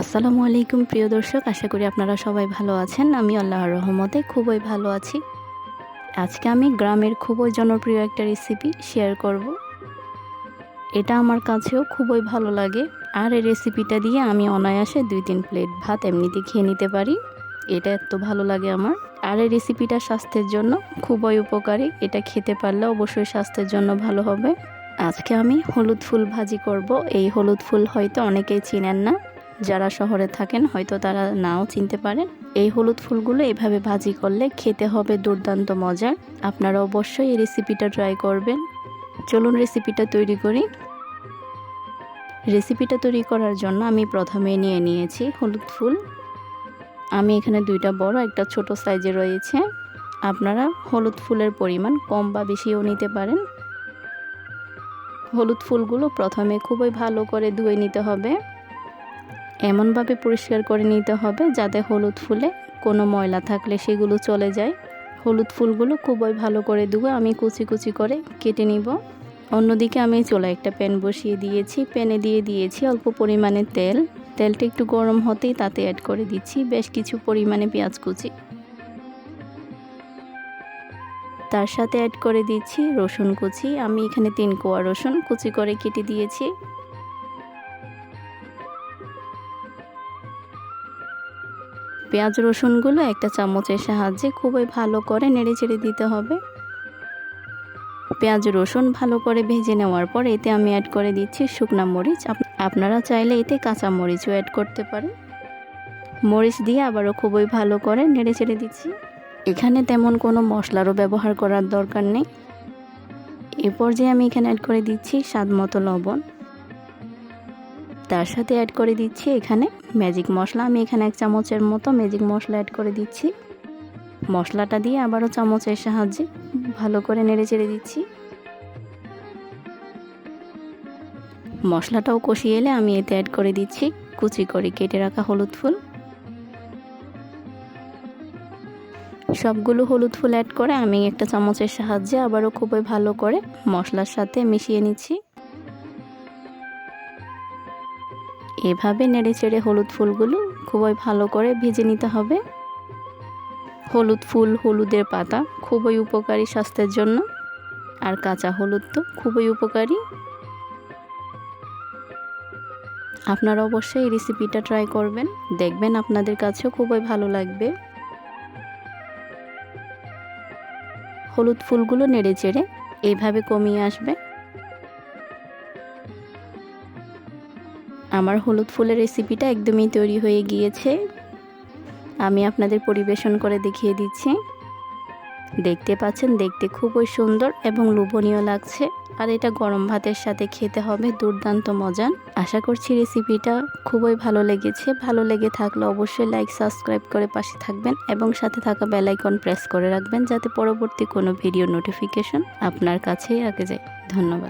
আসসালামু আলাইকুম, প্রিয় দর্শক। আশা করি আপনারা সবাই ভালো আছেন। আমি আল্লাহর রহমতে খুবই ভালো আছি। আজকে আমি গ্রামের খুবই জনপ্রিয় একটা রেসিপি শেয়ার করব। এটা আমার কাছেও খুবই ভালো লাগে। আর এই রেসিপিটা দিয়ে আমি অনায়াসে দুই তিন প্লেট ভাত এমনিতে খেয়ে নিতে পারি। এটা এত ভালো লাগে আমার। আর এই রেসিপিটা স্বাস্থ্যের জন্য খুবই উপকারী। এটা খেতে পারলে অবশ্যই স্বাস্থ্যের জন্য ভালো হবে। আজকে আমি হলুদ ফুল ভাজি করব। এই হলুদ ফুল হয়তো অনেকেই চিনেন না। যারা শহরে থাকেন, হয়তো তারা নাও চিনতে পারেন। এই হলুদ ফুলগুলো এভাবে ভাজি করলে খেতে হবে দুর্দান্ত মজার। আপনারা অবশ্যই এই রেসিপিটা ট্রাই করবেন। চলুন রেসিপিটা তৈরি করি। রেসিপিটা তৈরি করার জন্য আমি প্রথমে নিয়ে নিয়েছি হলুদ ফুল। আমি এখানে দুইটা বড়, একটা ছোট সাইজে রয়েছে। আপনারা হলুদ ফুলের পরিমাণ কম বা বেশিও নিতে পারেন। হলুদ ফুলগুলো প্রথমে খুবই ভালো করে ধুয়ে নিতে হবে। এমনভাবে পরিষ্কার করে নিতে হবে যাতে হলুদ ফুলে কোনো ময়লা থাকলে সেগুলো চলে যায়। হলুদ ফুলগুলো খুবই ভালো করে ধুয়ে আমি কুচি কুচি করে কেটে নিব। অন্যদিকে আমি চোলা একটা প্যান বসিয়ে দিয়েছি। প্যানে দিয়ে দিয়েছি অল্প পরিমাণে তেল। তেলটা একটু গরম হতেই তাতে অ্যাড করে দিচ্ছি বেশ কিছু পরিমাণে পেঁয়াজ কুচি। তার সাথে অ্যাড করে দিচ্ছি রসুন কুচি। আমি এখানে তিন কোয়া রসুন কুচি করে কেটে দিয়েছি। পেঁয়াজ রসুনগুলো একটা চামচের সাহায্যে খুবই ভালো করে নেড়ে চেড়ে দিতে হবে। পেঁয়াজ রসুন ভালো করে ভেজে নেওয়ার পর এতে আমি অ্যাড করে দিচ্ছি শুকনা মরিচ। আপনারা চাইলে এতে কাঁচা মরিচও অ্যাড করতে পারেন। মরিচ দিয়ে আবারও খুবই ভালো করে নেড়ে চেড়ে দিচ্ছি। এখানে তেমন কোনো মশলারও ব্যবহার করার দরকার নেই। এরপর যে আমি এখানে অ্যাড করে দিচ্ছি স্বাদ মতো লবণ। তার সাথে অ্যাড করে দিচ্ছি এখানে ম্যাজিক মশলা। আমি এখানে এক চামচের মতো ম্যাজিক মশলা অ্যাড করে দিচ্ছি। মশলাটা দিয়ে আবারও চামচের সাহায্যে ভালো করে নেড়ে চেড়ে দিচ্ছি। মশলাটাও কষিয়ে এলে আমি এতে অ্যাড করে দিচ্ছি কুচি করে কেটে রাখা হলুদ ফুল। সবগুলো হলুদ ফুল অ্যাড করে আমি একটা চামচের সাহায্যে আবারও খুবই ভালো করে মশলার সাথে মিশিয়ে নিচ্ছি। এভাবে নেড়ে চেড়ে হলুদ ফুলগুলো খুবই ভালো করে ভেজে নিতে হবে। হলুদ ফুল, হলুদের পাতা খুবই উপকারী স্বাস্থ্যের জন্য। আর কাঁচা হলুদ তো খুবই উপকারী। আপনারা অবশ্যই এই রেসিপিটা ট্রাই করবেন। দেখবেন আপনাদের কাছেও খুবই ভালো লাগবে। হলুদ ফুলগুলো নেড়ে চেড়ে এইভাবে কমিয়ে আসবে। আমার হলুদ ফুলের রেসিপিটা একদমই তৈরি হয়ে গিয়েছে। আমি আপনাদের পরিবেশন করে দেখিয়ে দিচ্ছি। দেখতে পাচ্ছেন, দেখতে খুবই সুন্দর এবং লোভনীয় লাগছে। আর এটা গরম ভাতের সাথে খেতে হবে, দুর্দান্ত মজা। আশা করছি রেসিপিটা খুবই ভালো লেগেছে। ভালো লেগে থাকলে অবশ্যই লাইক সাবস্ক্রাইব করে পাশে থাকবেন এবং সাথে থাকা বেলাইকন প্রেস করে রাখবেন যাতে পরবর্তী কোনো ভিডিও নোটিফিকেশন আপনার কাছেই আগে যায়। ধন্যবাদ।